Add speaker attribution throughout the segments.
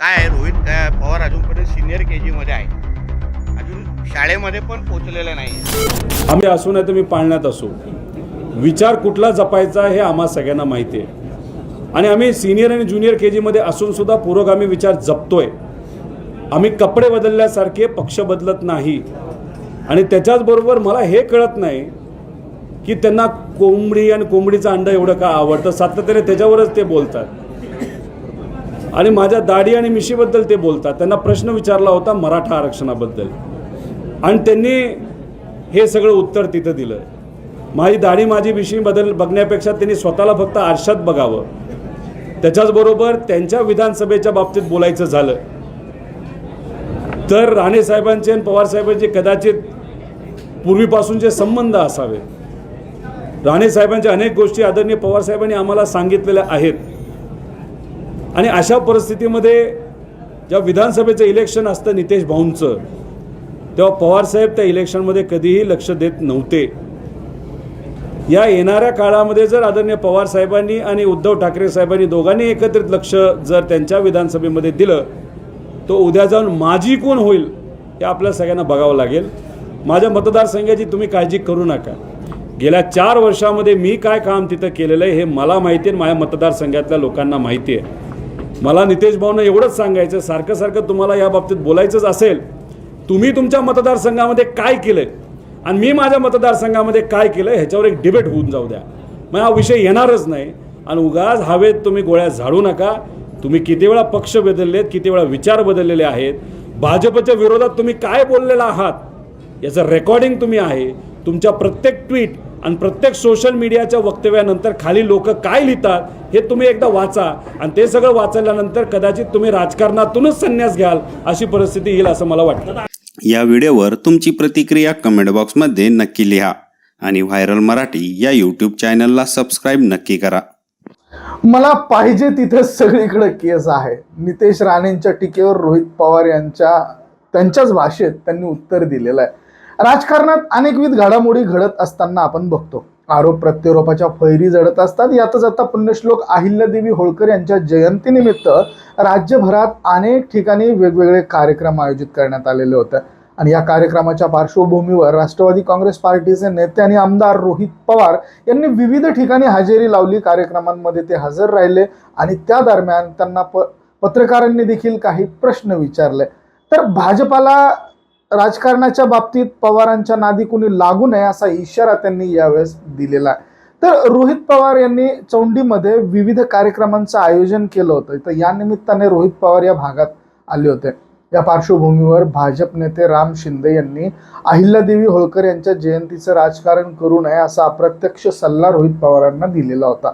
Speaker 1: काय आहे रोहित? काय पवार अजूनपर्यंत सिनियर के जीमध्ये आहे. अजून शाळेमध्ये पण पोचलेलं नाही
Speaker 2: आम्ही असू नाही तर मी पाळण्यात असू. विचार कुठला जपायचा हे आम्हा सगळ्यांना माहिती आहे. आणि आम्ही सिनियर आणि ज्युनियर के जीमध्ये असून सुद्धा पुरोगामी विचार जपतोय. आम्ही कपडे बदलल्यासारखे पक्ष बदलत नाही. आणि त्याच्याचबरोबर मला हे कळत नाही की त्यांना कोंबडी आणि कोंबडीचं अंड एवढं का आवडतं? सातत्याने त्याच्यावरच ते बोलतात. आणि माझ्या दाढी आणि मिशीबद्दल ते बोलतात. त्यांना प्रश्न विचारला होता मराठा आरक्षणाबद्दल. आणि त्यांनी हे सगळं उत्तर तिथं दिलं. माझी दाढी माझी मिशी बदल बघण्यापेक्षा त्यांनी स्वतःला फक्त आरशात बघावं. त्याच्याचबरोबर त्यांच्या विधानसभेच्या बाबतीत बोलायचं झालं. तर राणे साहेबांचे आणि पवार साहेबांचे कदाचित पूर्वीपासूनचे संबंध असावेत. राणे साहेबांच्या अनेक गोष्टी आदरणीय पवार साहेबांनी आम्हाला सांगितलेल्या आहेत. आणि अशा परिस्थितीमध्ये जेव्हा विधानसभेचं इलेक्शन असतं नितेश भाऊंचं तेव्हा पवारसाहेब त्या इलेक्शनमध्ये कधीही लक्ष देत नव्हते. या येणाऱ्या काळामध्ये जर आदरणीय पवार साहेबांनी आणि उद्धव ठाकरे साहेबांनी दोघांनी एकत्रित लक्ष जर त्यांच्या विधानसभेमध्ये दिलं तो उद्या जाऊन माझी कोण होईल हे आपल्या सगळ्यांना बघावं लागेल. माझ्या मतदारसंघाची तुम्ही काळजी करू नका. गेल्या चार वर्षामध्ये मी काय काम तिथं केलेलं आहे हे मला माहिती आहे आणि माझ्या मतदारसंघातल्या लोकांना माहिती आहे. मला नितेश भाऊंना एवढंच सांगायचं सारखं सारखं तुम्हाला या बाबतीत बोलायचंच असेल तुम्ही तुमच्या मतदारसंघामध्ये काय केलंय आणि मी माझ्या मतदारसंघामध्ये काय केलं ह्याच्यावर एक डिबेट होऊन जाऊ द्या. मग हा विषय येणारच नाही. आणि उगाच हवेत तुम्ही गोळ्या झाडू नका. तुम्ही किती वेळा पक्ष बदललेत किती वेळा विचार बदललेले आहेत. भाजपच्या विरोधात तुम्ही काय बोललेला आहात? याचं रेकॉर्डिंग तुम्ही आहे. तुमच्या प्रत्येक ट्विट आणि प्रत्येक सोशल मीडियाच्या वक्तव्यानंतर खाली लोक काय लिहितात हे तुम्ही एकदा वाचा. आणि ते सगळं वाचल्यानंतर कदाचित तुम्ही राजकारणातूनच संन्यास घ्याल अशी परिस्थिती येईल असं मला वाटतं.
Speaker 3: या व्हिडिओवर तुमची प्रतिक्रिया कमेंट बॉक्समध्ये नक्की लिहा. आणि व्हायरल मराठी या यूट्यूब चॅनलला सबस्क्राईब नक्की करा.
Speaker 4: मला पाहिजे तिथे सगळीकडे केस आहे. नितेश राणेंच्या टीकेवर रोहित पवार यांच्या त्यांच्याच भाषेत त्यांनी उत्तर दिलेलं आहे. राजकारणात अनेकविध घडामोडी घडत असताना आपण बघतो. आरोप प्रत्यारोपाच्या फैरी जडत असतात. यातच आता पुण्यश्लोक अहिल्यादेवी होळकर यांच्या जयंतीनिमित्त राज्यभरात अनेक ठिकाणी वेगवेगळे कार्यक्रम आयोजित करण्यात आलेले होते. आणि या कार्यक्रमाच्या पार्श्वभूमीवर राष्ट्रवादी काँग्रेस पार्टीचे नेते आणि आमदार रोहित पवार यांनी विविध ठिकाणी हजेरी लावली. कार्यक्रमांमध्ये ते हजर राहिले आणि त्या दरम्यान त्यांना प पत्रकारांनी देखील काही प्रश्न विचारले. तर भाजपाला राजकारणाच्या बाबतीत पवारांच्या नादी कुणी लागू नये असा इशारा त्यांनी यावेळेस दिलेला आहे. तर रोहित पवार यांनी चौंडीमध्ये विविध कार्यक्रमांचं आयोजन केलं होतं. तर या निमित्ताने रोहित पवार या भागात आले होते. या पार्श्वभूमीवर भाजप नेते राम शिंदे यांनी अहिल्यादेवी होळकर यांच्या जयंतीचं राजकारण करू नये असा अप्रत्यक्ष सल्ला रोहित पवारांना दिलेला होता.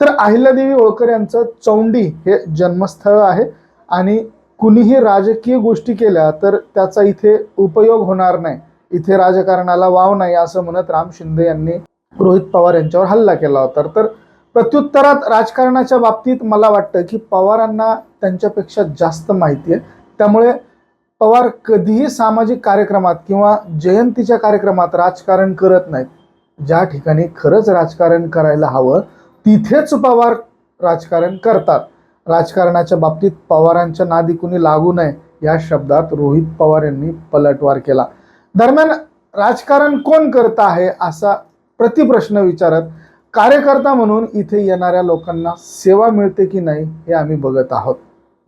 Speaker 4: तर अहिल्यादेवी होळकर यांचं चौंडी हे जन्मस्थळ आहे आणि कुणीही राजकीय गोष्टी केल्या तर त्याचा इथे उपयोग होणार नाही. इथे राजकारणाला वाव नाही असं म्हणत राम शिंदे यांनी रोहित पवार यांच्यावर हल्ला केला होता. तर प्रत्युत्तरात राजकारणाच्या बाबतीत मला वाटतं की पवारांना त्यांच्यापेक्षा जास्त माहिती आहे. त्यामुळे पवार कधीही सामाजिक कार्यक्रमात किंवा जयंतीच्या कार्यक्रमात राजकारण करत नाहीत. ज्या ठिकाणी खरंच राजकारण करायला हवं तिथेच पवार राजकारण करतात. राजकारणाच्या बाबतीत पवारांच्या नादी कुणी लागू नये या शब्दात रोहित पवार यांनी पलटवार केला. दरम्यान राजकारण कोण करत आहे असा प्रतिप्रश्न विचारत कार्यकर्ता म्हणून इथे येणाऱ्या लोकांना सेवा मिळते की नाही हे आम्ही बघत आहोत.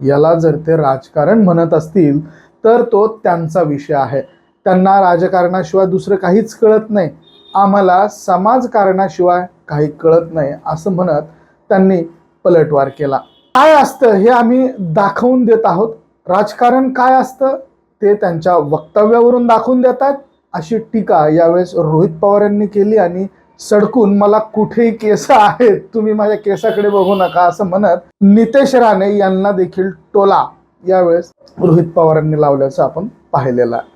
Speaker 4: याला जर ते राजकारण म्हणत असतील तर तो त्यांचा विषय आहे. त्यांना राजकारणाशिवाय दुसरं काहीच कळत नाही. आम्हाला समाजकारणाशिवाय काही कळत नाही असं म्हणत त्यांनी पलटवार केला. काय असतं हे आम्ही दाखवून देत आहोत. राजकारण काय असतं ते त्यांच्या वक्तव्यावरून दाखवून देतात अशी टीका यावेळेस रोहित पवार यांनी केली आणि सडकून मला कुठेही केस आहेत तुम्ही माझ्या केसाकडे बघू नका असं म्हणत नितेश राणे यांना देखील टोला यावेळेस रोहित पवारांनी लावल्याचं आपण पाहिलेलं आहे.